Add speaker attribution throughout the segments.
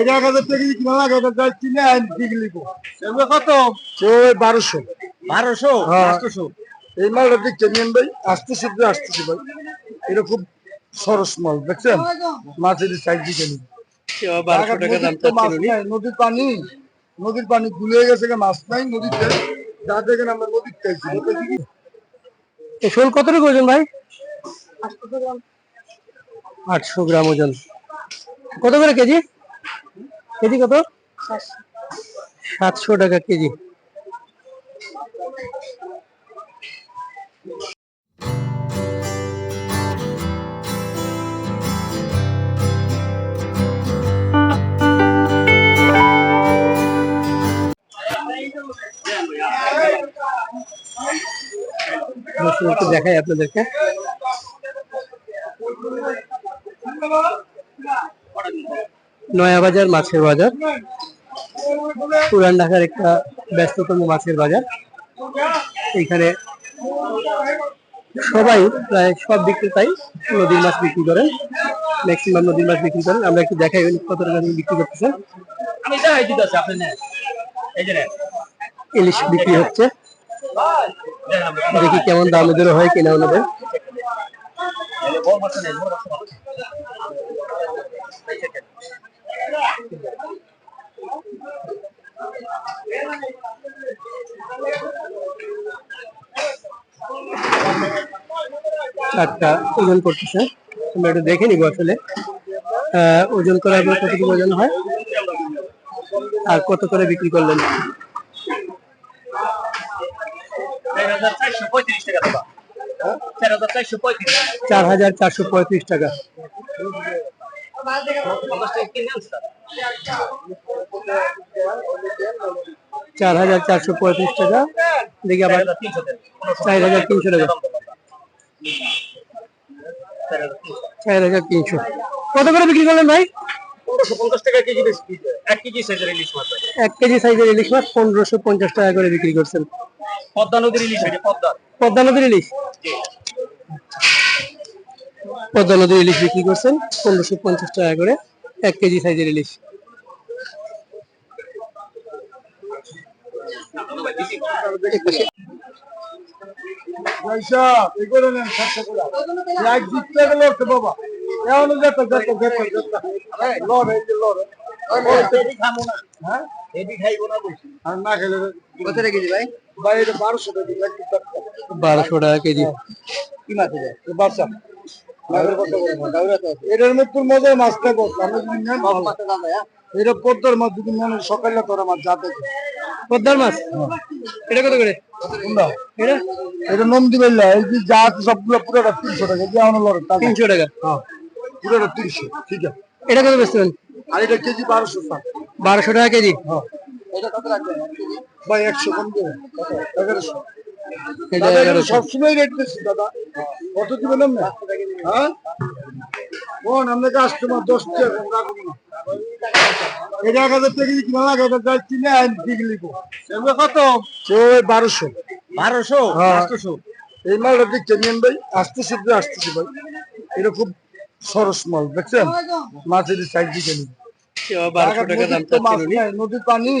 Speaker 1: এটা এক হাজার টাকা কিনা লাগে এটা কিনে আইন ঠিক লিখো
Speaker 2: এগুলো কত?
Speaker 1: সে বারোশো।
Speaker 2: বারোশো?
Speaker 1: হ্যাঁ।
Speaker 2: আটশোশো
Speaker 1: এই মালটা দেখছেন নিয়েন ভাই আসতেছি তো আসতেছি ভাই। এটা খুব সরস মাল দেখছেন? মাছের সাইড দিকে নিন নদীর পানি। নদীর পানি গুলিয়ে গেছে মাছ নাই নদীতে। যা দেখেন আমরা নদীর চাইছি
Speaker 2: শোল কতটুকু ওজন ভাই? আটশো গ্রাম ওজন। কত করে কেজি? কেজি কত? সাতশো টাকা কেজি। বসুন, একটু দেখাই আপনাদেরকে। নয়াবাজার মাছের বাজার। পুরান ঢাকার একটা ব্যস্ততম মাছের বাজার। এখানে সবাই প্রায় সব বিক্রেতাই নদীর মাছ বিক্রি করেন। ম্যাক্সিমাম নদীর মাছ বিক্রি করেন। আমরা একটু দেখাই কত টাকা বিক্রি করতেছেন ইলিশ বিক্রি হচ্ছে। দেখি কেমন দাম এদের হয় কিনা ওনাদের। চারটা ওজন করতেছে আমরা একটু দেখে নিবো আসলে। ওজন করে আপনার কতটুকু ওজন হয়? আর কত করে বিক্রি করলেন?
Speaker 3: চার হাজার চারশো পঁয়ত্রিশ টাকা। চার হাজার চারশো পঁয়ত্রিশ
Speaker 2: টাকা। দেখি আবার চার হাজার তিনশো টাকা। চার হাজার তিনশো। কত করে বিক্রি করলেন ভাই?
Speaker 3: এক কেজি সাইজের ইলিশ মাছ
Speaker 2: পনেরোশো পঞ্চাশ টাকা করে বিক্রি করছেন।
Speaker 3: পদ্মা নদীর ইলিশ পদ্মা।
Speaker 2: পদ্মা নদীর ইলিশ? পদ্মা নদীর ইলিশ বিক্রি করছেন পনেরোশো পঞ্চাশ টাকা করে এক কেজি সাইজের ইলিশ।
Speaker 1: পয়সা এগুলো নেন সাতশো করে এক জিততে গেলে তো বাবা এমন যেত যেত যেত। যেত লড় এই যে লড়।
Speaker 3: এটি খাব না।
Speaker 1: হ্যাঁ
Speaker 3: এটি খাইবো না বলছি।
Speaker 1: আর না খেলে
Speaker 3: কত রেখেছি ভাই?
Speaker 1: ভাই এটা বারোশো টাকা
Speaker 2: কেজি
Speaker 3: কি মাছ
Speaker 1: বাচ্চা এটার মধ্যে মজার মাছটা বস আমি এটা পদ্মার মাছ যদি মনে সকালে তোরা মাছ যাতে
Speaker 2: পদ্মার মাছ? এটা কত করে? এটা?
Speaker 1: এটা নন্দী বেল্লা এই যে যা আছে সবগুলো পুরোটা তিনশো টাকা যে আমার লড়ে টাকা
Speaker 2: তিনশো টাকা?
Speaker 1: হ্যাঁ পুরোটা তিনশো ঠিক আছে।
Speaker 2: এটা কত বেচতেন
Speaker 1: আর এটা কেজি বারোশো ষাট
Speaker 2: বারোশো টাকা কেজি?
Speaker 1: হ্যাঁ।
Speaker 3: এটা কত রাখবেন?
Speaker 1: ভাই একশো কম দেবেন। এগারোশো। সবসময় রেট বেশি দাদা। কত দিবেন না হ্যাঁ? বোন আমরা কাস্টমার দশ টাকা রাখব না। এটা এক হাজার টাকা কিনা লাগে? যাই কিনে আইন লিখো
Speaker 3: এগুলো কত?
Speaker 1: সে বারোশো।
Speaker 3: বারোশো?
Speaker 1: হ্যাঁ।
Speaker 3: আটশোশো?
Speaker 1: এই মালটা দেখছেন ভাই? আসতেছি তো আসতেছি ভাই। এটা খুব সরস মাল দেখছেন? মাছের সাইড দিকে নিন নদীর পানি।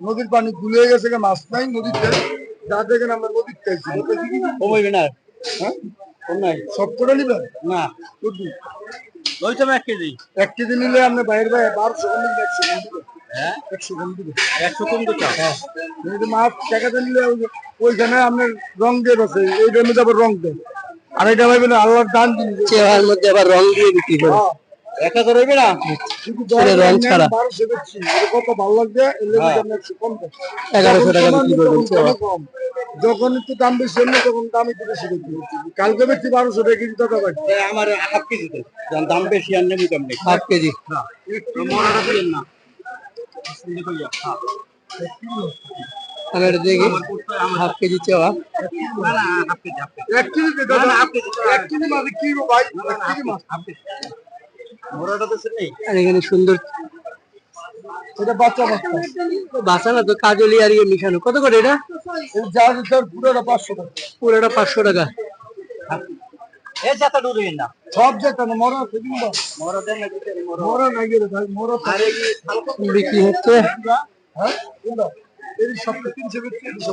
Speaker 1: নদীর পানি গুলিয়ে গেছে মাছ নাই নদীতে। যা দেখেন আমরা নদীর চাইছি
Speaker 2: কমাইবে না?
Speaker 1: হ্যাঁ? সব করে নিবেন?
Speaker 2: না।
Speaker 1: শুধু
Speaker 3: এক কেজি।
Speaker 1: এক কেজি নিলে আপনি বাইরে বাইরে বারোশো কম দিবে একশো কম দিবেন।
Speaker 3: হ্যাঁ?
Speaker 1: একশো কম
Speaker 3: একশো কম চাও
Speaker 1: কিন্তু মাছ টাকাতে নিলে ওইখানে আপনার রং দিয়ে বসে এইটার মধ্যে আবার রং দেয়। আর এটা আল্লাহর দান
Speaker 2: মধ্যে আবার রং দিয়ে বিক্রি করে
Speaker 1: হ্যাঁ।
Speaker 2: এক হাজার হইবে না? রং ছাড়া।
Speaker 1: বারোশো বেচছি এটা কত ভালো লাগবে?
Speaker 2: এগারোশো টাকা বিক্রি করবেন।
Speaker 1: যখন একটু দাম বেশি হলো তখন দাম একটু বেশি বিক্রি হচ্ছে কালকে বেশি বারোশো টাকা কেজি টাকা
Speaker 3: আমার হাফ কেজি তো। দাম বেশি আর নেবি
Speaker 2: হাফ কেজি।
Speaker 3: দিলেন না।
Speaker 2: আমি এটা দেখি। হাফ কেজি চেওয়া
Speaker 1: এক কেজি এক কেজি মাছ কি ভাই। কেজি।
Speaker 2: আর এখানে সুন্দর
Speaker 1: এটা বাচ্চা বাচ্চা।
Speaker 2: বাসা না তো কাজলি আর ইয়ে মিশানো। কত করে এটা?
Speaker 1: যা দিতে পুরোটা পাঁচশো টাকা।
Speaker 2: পুরোটা পাঁচশো টাকা।
Speaker 3: এ যাতা ডুবে না।
Speaker 1: সব যেটা না মরা কিন্তু।
Speaker 3: মরা দেন না দিতে
Speaker 1: মোরা। গেলে ভাই মোরা
Speaker 2: বিক্রি হচ্ছে।
Speaker 1: হ্যাঁ এই তিনশো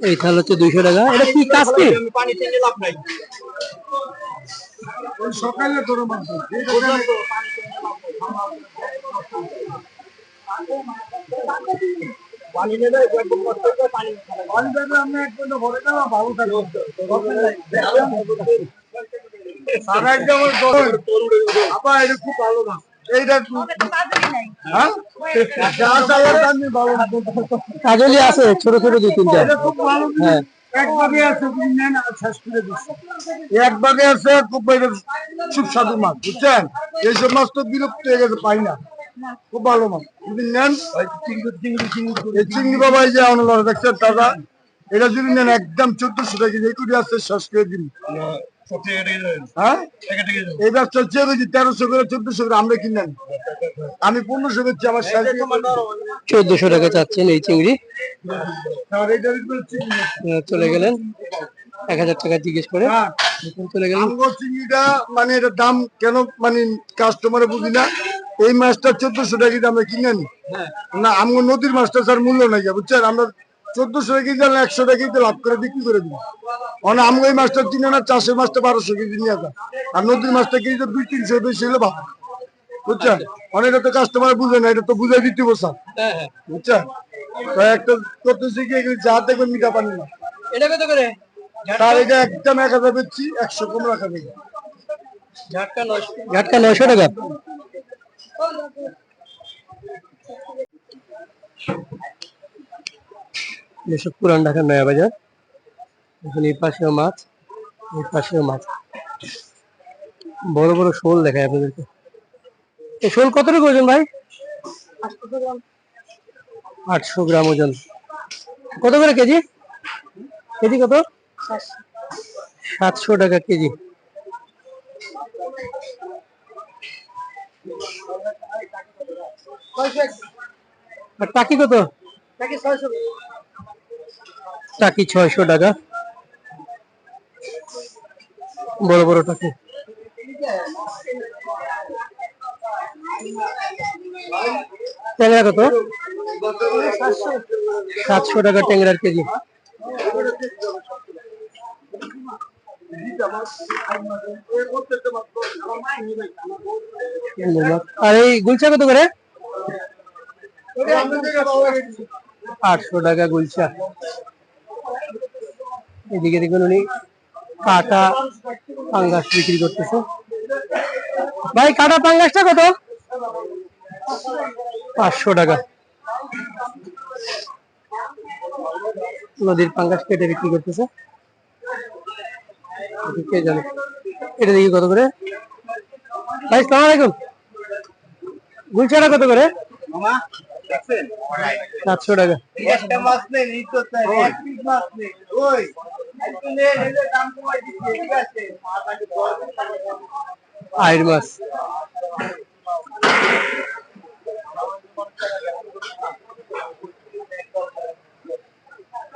Speaker 1: এই
Speaker 2: থাল হচ্ছে দুইশো টাকা। এটা কি কাজ কি?
Speaker 3: পানি চেঞ্জে লাভ নাই
Speaker 1: সকালে
Speaker 3: পানি নেবে একদম কষ্ট করে পানি
Speaker 1: পানি দেবে আমি এক ভরে দেবো ভালো থাকব সারা একদম আপা, এটা খুব ভালো না। এইটা হ্যাঁ?
Speaker 2: কাজলি আছে ছোট ছোট দুই তিনটা।
Speaker 1: এটা খুব ভালো
Speaker 2: হ্যাঁ।
Speaker 1: এক আছে নেন শেষ করে দিচ্ছি। এক আছে খুব সুস্বাদু মাছ বুঝছেন? এইসব মাছ তো বিলুপ্ত হয়ে গেছে পাই না। খুব ভালো মাছ। যদি নেন এই চিংড়ি বাবা এই যে অনলাইনে দেখছেন দাদা এটা যদি নেন একদম চোদ্দশো টাকা কেজি একুড়ি আছে শেষ করে দিন। হ্যাঁ? তেরোশো করে চোদ্দশো করে আমরা আমি পনেরোশো আমার
Speaker 2: চোদ্দশো টাকা চাচ্ছেন এই চিংড়ি। আহ, চলে গেলেন। এক হাজার টাকা জিজ্ঞেস করে।
Speaker 1: হ্যাঁ।
Speaker 2: চলে গেলেন।
Speaker 1: চিংড়িটা মানে এটার দাম কেন মানে কাস্টমারে বুঝি না। এই মাছটা চোদ্দশো টাকা আমরা কিনে আনি না আমগো নদীর মাছটা স্যার মূল্য নাই বুঝছেন? আমরা চোদ্দশো কেজি আনলে একশো টাকা কেজি লাভ করে বিক্রি করে দিই মানে আমগো এই মাছটা কিনে না চাষের মাছটা বারোশো কেজি নিয়ে আসা। আর নদীর মাছটা কেজি তো দুই তিনশো বেশি হলে ভালো। বুঝছেন? মানে এটা তো কাস্টমার বুঝে না এটা তো বুঝে দিতে বসা। বুঝছেন? তো একটা করতেছি কি যা দেখবেন মিঠা পানি না।
Speaker 2: এটা কত করে?
Speaker 1: তার এটা একদম এক হাজার বেচছি একশো কম রাখা যাবে
Speaker 2: ঝাটকা নয়শো ঝাটকা নয়শো টাকা। এসব পুরান ঢাকার নয়া বাজার। এখানে এই পাশেও মাছ, এই পাশেও মাছ। বড় বড় শোল দেখায় আপনাদেরকে। এই শোল কতটুকু ওজন ভাই? আটশো গ্রাম ওজন। কত করে কেজি? কেজি কত? সাতশো টাকা কেজি। আর টাকি কত? টাকি ছয়শো। টাকা? বড় বড় টাকি। ট্যাংরা কত? সাতশো টাকা ট্যাংরার কেজি। আর এই গুলচা কত করে? আটশো টাকা গুলচা এদিকে দেখুন উনি কাটা পাঙ্গাস বিক্রি করতেছে। ভাই, কাটা পাঙ্গাসটা কত? পাঁচশো টাকা। নদীর পাঙ্গাস কেটে বিক্রি করতেছে। কে জানে? এটা দেখি কত করে? ভাই, সালাম আলাইকুম। গুলচাটা কত করে? সাতশো টাকা।
Speaker 3: একটা মাছ নেই এক পিস মাছ নেই। ওই একটু নে নিলে দাম কমাই দিচ্ছি ঠিক আছে?
Speaker 2: আইর মাছ।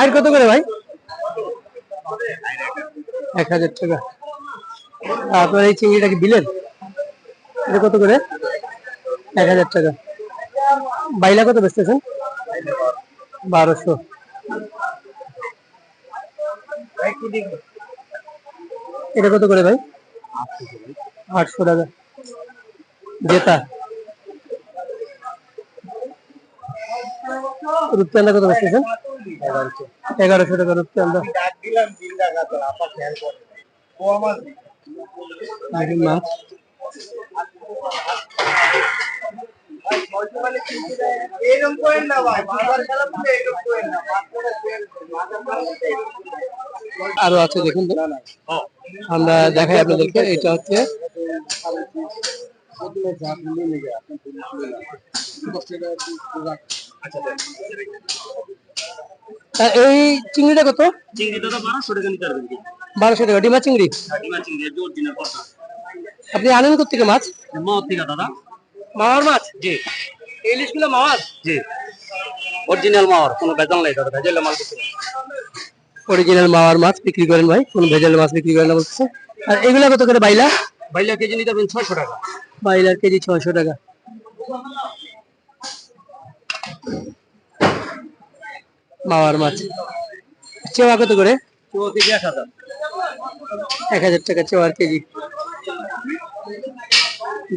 Speaker 2: আইর কত করে ভাই? এক হাজার টাকা। আপনার এই চিংড়িটা কি বিলেন এটা কত করে? এক হাজার টাকা। বাইলা কত বেচতেছেন বারোশো। এটা কত করে ভাই? আটশো টাকা। জেতা। রূপচান্দা কত বেচতেছেন এগারোশো টাকা রূপচান্দা মাছ
Speaker 3: এরকম করেন না ভাই বাজার খেলা এরকম করেন না।
Speaker 2: আরও আছে দেখুন তো। আমরা দেখাই আপনাদেরকে এটা হচ্ছে এই চিংড়িটা কত?
Speaker 3: বারোশো টাকা নিতে পারবেন
Speaker 2: বারোশো টাকা ডিমা চিংড়ি
Speaker 3: ডিমা
Speaker 2: আপনি আনেন থেকে মাছ?
Speaker 3: মত থেকে দাদা।
Speaker 2: মাওয়ার মাছ?
Speaker 3: জি।
Speaker 2: ইলিশগুলো মাওয়ার?
Speaker 3: জি। অরিজিনাল মাওয়ার কোনো ভেজাল নাই দাদা ভেজাল মাল কিছু
Speaker 2: অরিজিনাল মাওয়ার মাছ বিক্রি করেন ভাই কোন ভেজাল মাছ বিক্রি করেন না বলতেছে। আর এগুলা কত করে বাইলা?
Speaker 3: বাইলা কেজি নিতে পারবেন ছয়শো টাকা।
Speaker 2: বাইলার কেজি ছয়শো টাকা। মাওয়ার মাছ। চেওয়া কত করে?
Speaker 3: চৌ কেজি এক হাজার।
Speaker 2: এক হাজার টাকা চেওয়ার কেজি।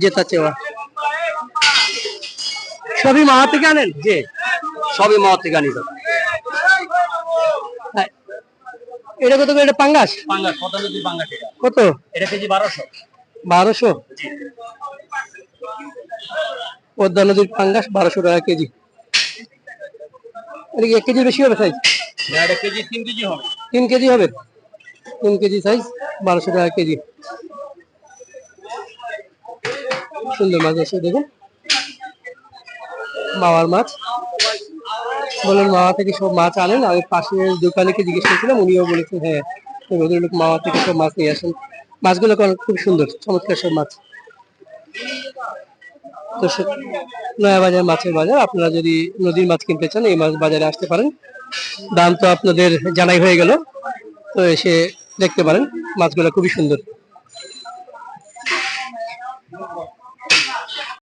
Speaker 2: জেতা চেওয়া। সবই মাওয়া থেকে আনেন
Speaker 3: জি। সবই মাওয়ার থেকে আনি
Speaker 2: হ্যাঁ। এটা কত এটা পাঙ্গাস?
Speaker 3: পাঙ্গাস কত নদী পাঙ্গাস
Speaker 2: কত?
Speaker 3: এটা কেজি বারোশো।
Speaker 2: বারোশো? পদ্মা নদীর পাঙ্গাস বারোশো টাকা কেজি। এটা কি এক কেজির বেশি হবে সাইজ
Speaker 3: কেজি তিন কেজি হবে।
Speaker 2: তিন কেজি হবে? তিন কেজি সাইজ বারোশো টাকা কেজি। সুন্দর মাছ আছে দেখুন। মাওয়ার মাছ। বলেন মাওয়া থেকে সব মাছ আনেন। আমি পাশের দোকানেকে জিজ্ঞেস করেছিলাম, উনিও বলেছেন হ্যাঁ ভদ্রলোক মাওয়া থেকে সব মাছ নিয়ে আসেন। মাছগুলো খুব সুন্দর, চমৎকার সব মাছ। তো সে- নয়া বাজার মাছের বাজার, আপনারা যদি নদীর মাছ কিনতে চান, এই মাছ বাজারে আসতে পারেন। দাম তো আপনাদের জানাই হয়ে গেল। তো এসে দেখতে পারেন, মাছগুলো খুবই সুন্দর।